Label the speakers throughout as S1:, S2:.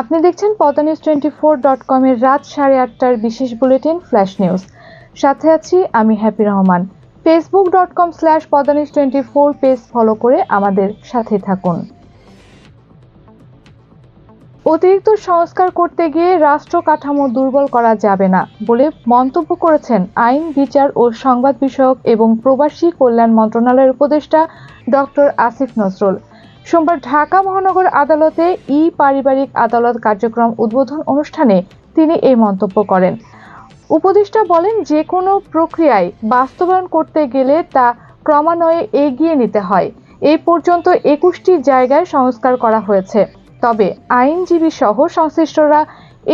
S1: আপনি দেখছেন Padma twenty four dot কমের রাত সাড়ে আটটার বিশেষ বুলেটিন ফ্ল্যাশ নিউজ। সাথে আছি আমি Happy Rahman. Facebook dot com slash Padma twenty four page follow করে আমাদের সাথে থাকুন। অতিরিক্ত সংস্কার করতে গিয়ে রাষ্ট্র কাঠামো দুর্বল করা যাবে না বলে মন্তব্য করেছেন আইন, বিচার ও সংবাদ বিষয়ক এবং প্রবাসী কল্যাণ মন্ত্রণালয়ের উপদেষ্টা ডক্টর আসিফ নজরুল। সোমবার ঢাকা মহানগর আদালতে ই পারিবারিক আদালত কার্যক্রম উদ্বোধন অনুষ্ঠানে তিনি এই মন্তব্য করেন। উপদেষ্টা বলেন যে কোনো প্রক্রিয়ায় বাস্তবায়ন করতে গেলে তা ক্রমান্বয়ে এগিয়ে নিতে হয়। এই পর্যন্ত একুশটি জায়গায় সংস্কার করা হয়েছে। তবে আইনজীবী সহ সংশ্লিষ্টরা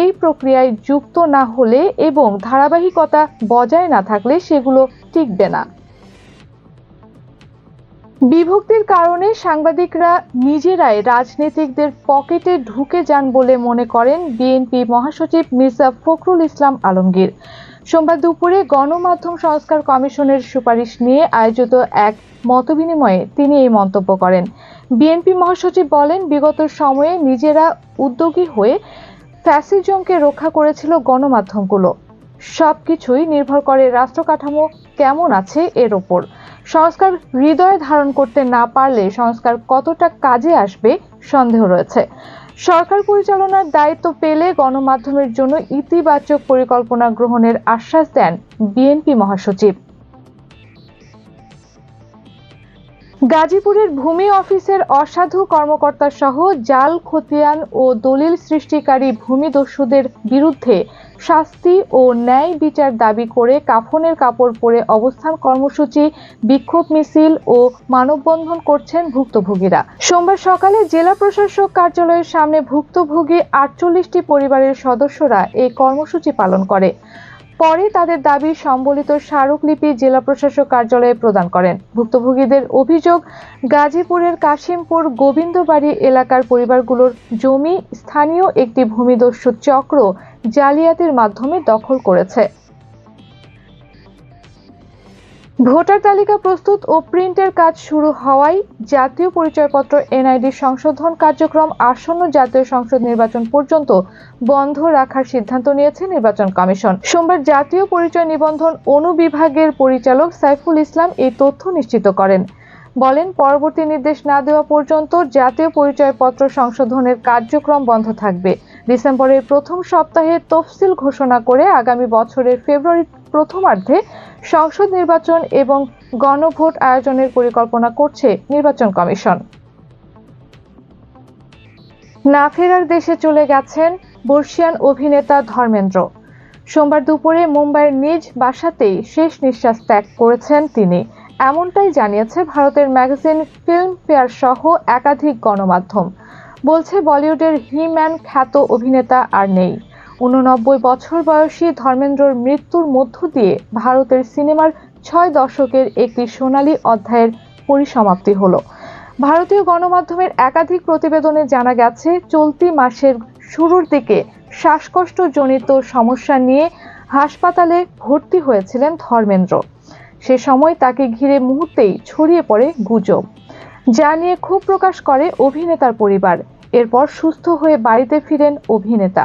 S1: এই প্রক্রিয়ায় যুক্ত না হলে এবং ধারাবাহিকতা বজায় না থাকলে সেগুলো টিকবে না। বিভক্তির কারণে সাংবাদিকরা নিজেরাই রাজনীতিকদের পকেটে ঢুকে যান বলে মনে করেন বিএনপি মহাসচিব মির্জা ফখরুল ইসলাম আলমগীর। সোমবার দুপুরে গণমাধ্যম সংস্কার কমিশনের সুপারিশ নিয়ে আয়োজিত এক মতবিনিময়ে তিনি এই মন্তব্য করেন। বিএনপি মহাসচিব বলেন, বিগত সময়ে নিজেরা উদ্যোগী হয়ে ফ্যাসিজমকে রক্ষা করেছিল গণমাধ্যমগুলো। সবকিছুই নির্ভর করে রাষ্ট্র কাঠামো কেমন আছে এর ওপর। সংস্কার হৃদয়ে ধারণ করতে না পারলে সংস্কার কতটা কাজে আসবে সন্দেহ রয়েছে। সরকার পরিচালনার দায়িত্ব পেলে গণমাধ্যমের জন্য ইতিবাচক পরিকল্পনা গ্রহণের আশ্বাস দেন বিএনপি মহাসচিব। গাজীপুরের ভূমি অফিসের অসাধু কর্মকর্তা সহ জাল, খতিয়ান ও দলিল সৃষ্টিকারী ভূমিদস্যুদের বিরুদ্ধে শাস্তি ও ন্যায় বিচার দাবি করে কাফনের কাপড় পরে অবস্থান কর্মসূচি, বিক্ষোভ মিছিল ও মানববন্ধন করছেন ভুক্তভোগীরা। সোমবার সকালে জেলা প্রশাসক কার্যালয়ের সামনে ভুক্তভোগী আটচল্লিশটি পরিবারের সদস্যরা এই কর্মসূচি পালন করে। পরে তাদের দাবি সম্বলিত স্মারকলিপি জেলা প্রশাসক কার্যালয়ে প্রদান করেন। ভুক্তভোগীদের অভিযোগ, গাজীপুরের কাশিমপুর গোবিন্দবাড়ি এলাকার পরিবারগুলোর জমি স্থানীয় একটি ভূমিদস্যু চক্র জালিয়াতির মাধ্যমে দখল করেছে। ভোটার তালিকা প্রস্তুত ও প্রিন্টের কাজ শুরু হওয়ায় জাতীয় পরিচয়পত্র, এনআইডি সংশোধন কার্যক্রম, আসন্ন জাতীয় সংসদ নির্বাচন পর্যন্ত বন্ধ রাখার সিদ্ধান্ত নিয়েছে নির্বাচন কমিশন। সোমবার জাতীয় পরিচয় নিবন্ধন অনুবিভাগের পরিচালক সাইফুল ইসলাম এই তথ্য নিশ্চিত করেন। বলেন, পরবর্তী নির্দেশ না দেওয়া পর্যন্ত জাতীয় পরিচয়পত্র সংশোধনের কার্যক্রম বন্ধ থাকবে। ডিসেম্বরের প্রথম সপ্তাহে তফসিল ঘোষণা করে আগামী বছরের ফেব্রুয়ারি প্রথমার্ধে সংসদ নির্বাচন এবং গণভোট আয়োজনের পরিকল্পনা করছে নির্বাচন কমিশন। না ফেরার দেশে চলে গেছেন বর্ষিয়ান অভিনেতা ধর্মেন্দ্র। সোমবার দুপুরে মুম্বাইয়ের নিজ বাসাতেই শেষ নিঃশ্বাস ত্যাগ করেছেন তিনি। এমনটাই জানিয়েছে ভারতের ম্যাগাজিন ফিল্ম ফেয়ার সহ একাধিক গণমাধ্যম। বলছে বলিউডের হিম্যান খ্যাত অভিনেতা আর নেই। উননব্বই বছর বয়সী ধর্মেন্দ্রর মৃত্যুর মধ্য দিয়ে ভারতের সিনেমার ছয় দশকের একটি সোনালী অধ্যায়ের পরিসমাপ্তি হলো। ভারতীয় গণমাধ্যমের একাধিক প্রতিবেদনে জানা গেছে, চলতি মাসের শুরুর দিকে শ্বাসকষ্টজনিত সমস্যা নিয়ে হাসপাতালে ভর্তি হয়েছিলেন ধর্মেন্দ্র। সে সময় তাকে ঘিরে মুহূর্তেই ছড়িয়ে পড়ে গুজব। যা নিয়ে ক্ষোভ প্রকাশ করে অভিনেতার পরিবার। এরপর সুস্থ হয়ে বাড়িতে ফিরেন অভিনেতা।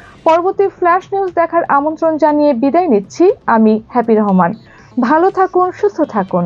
S1: পরবর্তী ফ্ল্যাশ নিউজ দেখার আমন্ত্রণ জানিয়ে বিদায় নিচ্ছি। আমি হ্যাপি রহমান ভালো থাকুন, সুস্থ থাকুন।